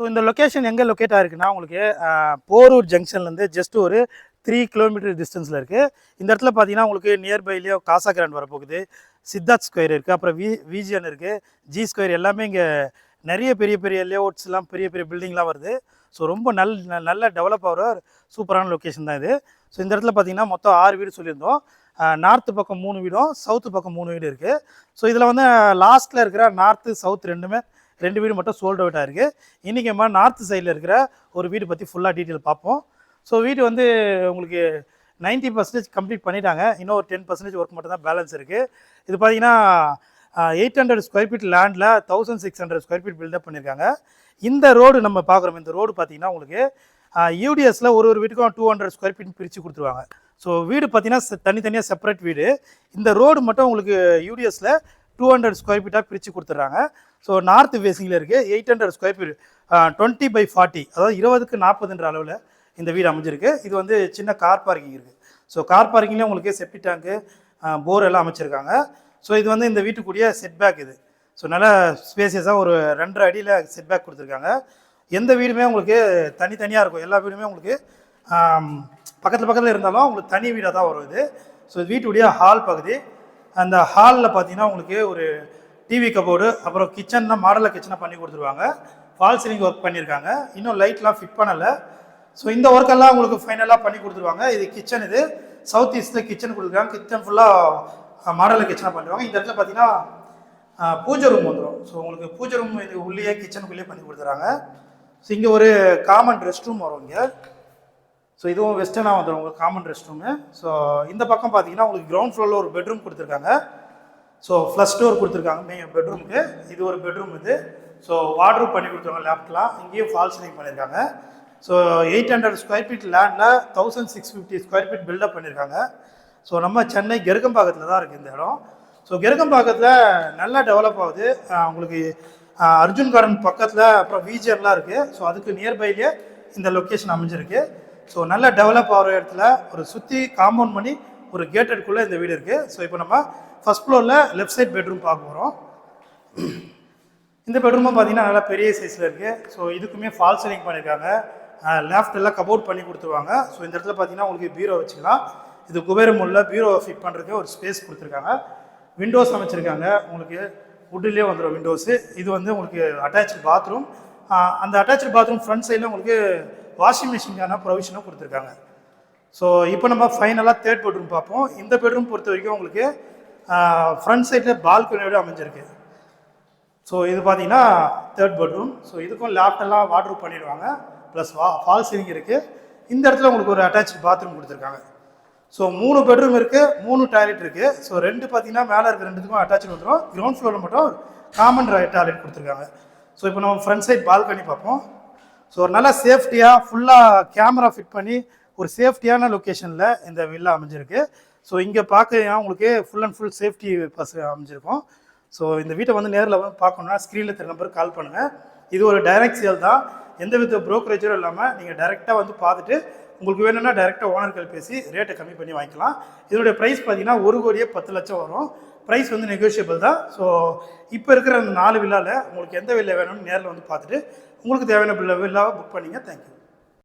So இந்த location எங்கே locate ஆகிருக்குன்னா உங்களுக்கு போரூர் ஜங்ஷன்லேருந்து ஜஸ்ட் ஒரு த்ரீ கிலோமீட்டர் டிஸ்டன்ஸில் இருக்குது இந்த இடத்துல பார்த்தீங்கன்னா உங்களுக்கு நியர்பைலேயே காசா கிராண்ட் வரப்போகுது. சித்தார்த் ஸ்கொயர் இருக்குது அப்புறம் வி விஜிஎன் இருக்குது ஜி ஸ்கொயர் எல்லாமே இங்கே நிறைய பெரிய பெரிய லேஅவுட்ஸ்லாம் பெரிய பெரிய பில்டிங்லாம் வருது. ஸோ ரொம்ப நல் ந- நல்ல டெவலப் ஆகிற சூப்பரான லொக்கேஷன் தான் இது. ஸோ இந்த இடத்துல பார்த்தீங்கன்னா மொத்தம் ஆறு வீடு சொல்லியிருந்தோம். நார்த்து பக்கம் மூணு வீடும் சவுத்து பக்கம் மூணு வீடு இருக்குது ஸோ இதில் வந்து லாஸ்ட்டில் இருக்கிற நார்த்து சவுத் ரெண்டுமே ரெண்டு வீடு மட்டும் சோல்ட் அவுட் ஆயிருக்கு. இன்றைக்கி நம்ம நார்த் சைடில் இருக்கிற ஒரு வீடு பற்றி ஃபுல்லாக டீட்டெயில் பார்ப்போம். ஸோ வீடு வந்து உங்களுக்கு 90% பர்சன்டேஜ் கம்ப்ளீட் பண்ணிட்டாங்க. இன்னும் ஒரு டென் பர்சன்டேஜ் ஒர்க் மட்டும் தான் பேலன்ஸ் இருக்குது இது பார்த்தீங்கன்னா எயிட் ஹண்ட்ரட் ஸ்கொயர் ஃபீட் லேண்டில் thousand six hundred square feet built up பண்ணியிருக்காங்க இந்த ரோடு நம்ம பார்க்குறோம். இந்த ரோடு பார்த்தீங்கன்னா உங்களுக்கு யூடிஎஸில் ஒரு ஒரு வீட்டுக்கும் டூ ஹண்ட்ரட் ஸ்கொயர் ஃபீட் பிரித்து கொடுத்துருவாங்க. ஸோ வீடு பார்த்தீங்கன்னா தனித்தனியாக செப்பரேட் வீடு. இந்த ரோடு மட்டும் உங்களுக்கு யூடிஎஸில் டூ ஹண்ட்ரட் ஸ்கொயர் ஃபீட்டாக பிரித்து கொடுத்துட்றாங்க. ஸோ நார்த் ஃபேஸிங்கில் இருக்குது eight hundred square feet twenty by forty அதாவது இருபதுக்கு நாற்பதுன்ற அளவில் இந்த வீடு அமைஞ்சிருக்கு. இது வந்து சின்ன கார் பார்க்கிங் இருக்குது ஸோ கார் பார்க்கிங்லேயே உங்களுக்கு செப்டி டேங்க்கு போர் எல்லாம் அமைச்சிருக்காங்க. ஸோ இது வந்து இந்த வீட்டுக்குரிய செட்பேக் இது. ஸோ நல்லா ஸ்பேசியஸாக ஒரு ரெண்டரை அடியில் செட்பேக் கொடுத்துருக்காங்க. எந்த வீடுமே உங்களுக்கு தனித்தனியாக இருக்கும். எல்லா வீடுமே உங்களுக்கு பக்கத்தில் பக்கத்தில் இருந்தாலும் உங்களுக்கு தனி வீடாக தான் வரும் இது. ஸோ வீட்டுடைய ஹால் பகுதி. அந்த ஹாலில் பார்த்தீங்கன்னா உங்களுக்கு ஒரு டிவி கபோர்டு அப்புறம் கிச்சன்லாம் மாடலில் கிச்சனை பண்ணி கொடுத்துருவாங்க. ஃபால் சீலிங் ஒர்க் பண்ணியிருக்காங்க இன்னும் லைட்லாம் ஃபிட் பண்ணலை. ஸோ இந்த ஒர்க்கெல்லாம் உங்களுக்கு ஃபைனலாக பண்ணி கொடுத்துருவாங்க. இது கிச்சன் இது. சவுத் ஈஸ்ட்டில் கிச்சன் கொடுத்துருக்காங்க கிச்சன் ஃபுல்லாக மாடலில் கிச்சனை பண்ணுவாங்க இந்த இடத்துல பார்த்தீங்கன்னா பூஜை ரூம் வந்துடும் ஸோ உங்களுக்கு பூஜை ரூம் இது உள்ளேயே கிச்சனுக்குள்ளேயே பண்ணி கொடுத்துறாங்க. ஸோ இங்கே ஒரு காமன் ரெஸ்ட் ரூம் வரும் இங்கே. ஸோ இதுவும் வெஸ்டர்னாக வந்துடும் உங்களுக்கு காமன் ரெஸ்ட் ரூமு ஸோ இந்த பக்கம் பார்த்தீங்கன்னா உங்களுக்கு கிரவுண்ட் ஃப்ளோரில் ஒரு பெட்ரூம் கொடுத்துருக்காங்க. ஸோ ஃப்ளஷ் டோர் கொடுத்துருக்காங்க மெயின் பெட்ரூமுக்கு இது ஒரு பெட்ரூம் இது. ஸோ வாட்ரூப் பண்ணி கொடுத்துருவாங்க லேப்ட்லாம் இங்கேயும் ஃபால் சீலிங் பண்ணியிருக்காங்க so eight hundred square feet லேண்டில் thousand six fifty square feet built up பண்ணியிருக்காங்க ஸோ நம்ம சென்னை கெருக்கம்பாக்கத்தில் தான் இருக்குது இந்த இடம். ஸோ கெருக்கம்பாக்கத்தில் நல்லா டெவலப் ஆகுது. உங்களுக்கு அர்ஜுன் கார்டன் பக்கத்தில் அப்புறம் விஜிஎம்லாம் இருக்குது ஸோ அதுக்கு நியர்பைலேயே இந்த லொக்கேஷன் அமைஞ்சிருக்கு. ஸோ நல்லா டெவலப் ஆகிற இடத்துல ஒரு சுற்றி காம்பவுண்ட் பண்ணி ஒரு கேட்டடுக்குள்ளே இந்த வீடு இருக்குது ஸோ இப்போ நம்ம ஃபர்ஸ்ட் ஃப்ளோரில் லெஃப்ட் சைட் பெட்ரூம் பார்க்க போகிறோம் இந்த பெட்ரூமும் பார்த்தீங்கன்னா நல்லா பெரிய சைஸில் இருக்குது ஸோ இதுக்குமே ஃபால் சீலிங் பண்ணியிருக்காங்க லேஃப்ட் எல்லாம் கபோர்ட் பண்ணி கொடுத்துருவாங்க. ஸோ இந்த இடத்துல பார்த்தீங்கன்னா உங்களுக்கு பீரோ வச்சுக்கலாம். இது குபேரம் பீரோ ஃபிட் பண்ணுறதுக்கு ஒரு ஸ்பேஸ் கொடுத்துருக்காங்க. விண்டோஸ் அமைச்சிருக்காங்க. உங்களுக்கு வுட்லேயே வந்துடும் விண்டோஸு இது வந்து உங்களுக்கு அட்டாச்சு பாத்ரூம் அந்த அட்டாச்சு பாத்ரூம் ஃப்ரண்ட் சைடில் உங்களுக்கு வாஷிங் மிஷினுக்கான ப்ரொவிஷனும் கொடுத்துருக்காங்க. ஸோ இப்போ நம்ம ஃபைனலாக தேர்ட் பெட்ரூம் பார்ப்போம். இந்த பெட்ரூம் பொறுத்த வரைக்கும் உங்களுக்கு ஃப்ரண்ட் சைடில் பால்கனியோட அமைஞ்சிருக்கு. ஸோ இது பார்த்தீங்கன்னா தேர்ட் பெட்ரூம் ஸோ இதுக்கும் லேப்டெல்லாம் வாட்ரூப் பண்ணிடுவாங்க. ப்ளஸ் வா ஃபால் சீலிங் இருக்குது இந்த இடத்துல உங்களுக்கு ஒரு அட்டாச் பாத்ரூம் கொடுத்துருக்காங்க. ஸோ மூணு பெட்ரூம் இருக்குது மூணு டாய்லெட் இருக்குது ஸோ ரெண்டு பார்த்தீங்கன்னா மேலே இருக்க ரெண்டுத்துக்கும் அட்டாச் வந்துடும் கிரவுண்ட் ஃப்ளோரில் மட்டும் காமன் டாய்லெட் கொடுத்துருக்காங்க. ஸோ இப்போ நம்ம ஃப்ரண்ட் சைட் பால்கனி பார்ப்போம். ஸோ ஒரு நல்லா சேஃப்டியாக ஃபுல்லாக கேமரா ஃபிட் பண்ணி ஒரு சேஃப்டியான லொக்கேஷனில் இந்த வில்லா அமைஞ்சிருக்கு. ஸோ இங்கே பார்க்க உங்களுக்கு ஃபுல் அண்ட் ஃபுல் சேஃப்டி பஸ் அமைஞ்சிருக்கும். ஸோ இந்த வீட்டை வந்து நேரில் வந்து பார்க்கணுன்னா ஸ்க்ரீனில் தெரிய நம்பருக்கு கால் பண்ணுங்கள் இது ஒரு டைரக்ட் சேல் தான். எந்த வித ப்ரோக்கரேஜரும் இல்லாமல் நீங்கள் டைரெக்டாக வந்து பார்த்துட்டு உங்களுக்கு வேணும்னா டைரெக்டாக ஓனர்கள் பேசி ரேட்டை கம்மி பண்ணி வாங்கிக்கலாம். இதனுடைய ப்ரைஸ் பார்த்தீங்கன்னா ஒரு கோடியே பத்து லட்சம் வரும். ப்ரைஸ் வந்து நெகோஷியபிள் தான். ஸோ இப்போ இருக்கிற அந்த நாலு வில்லாவில் உங்களுக்கு எந்த வில்லை வேணும்னு நேரில் வந்து பார்த்துட்டு உங்களுக்கு தேவையான வில்லா புக் பண்ணிங்க. தேங்க்யூ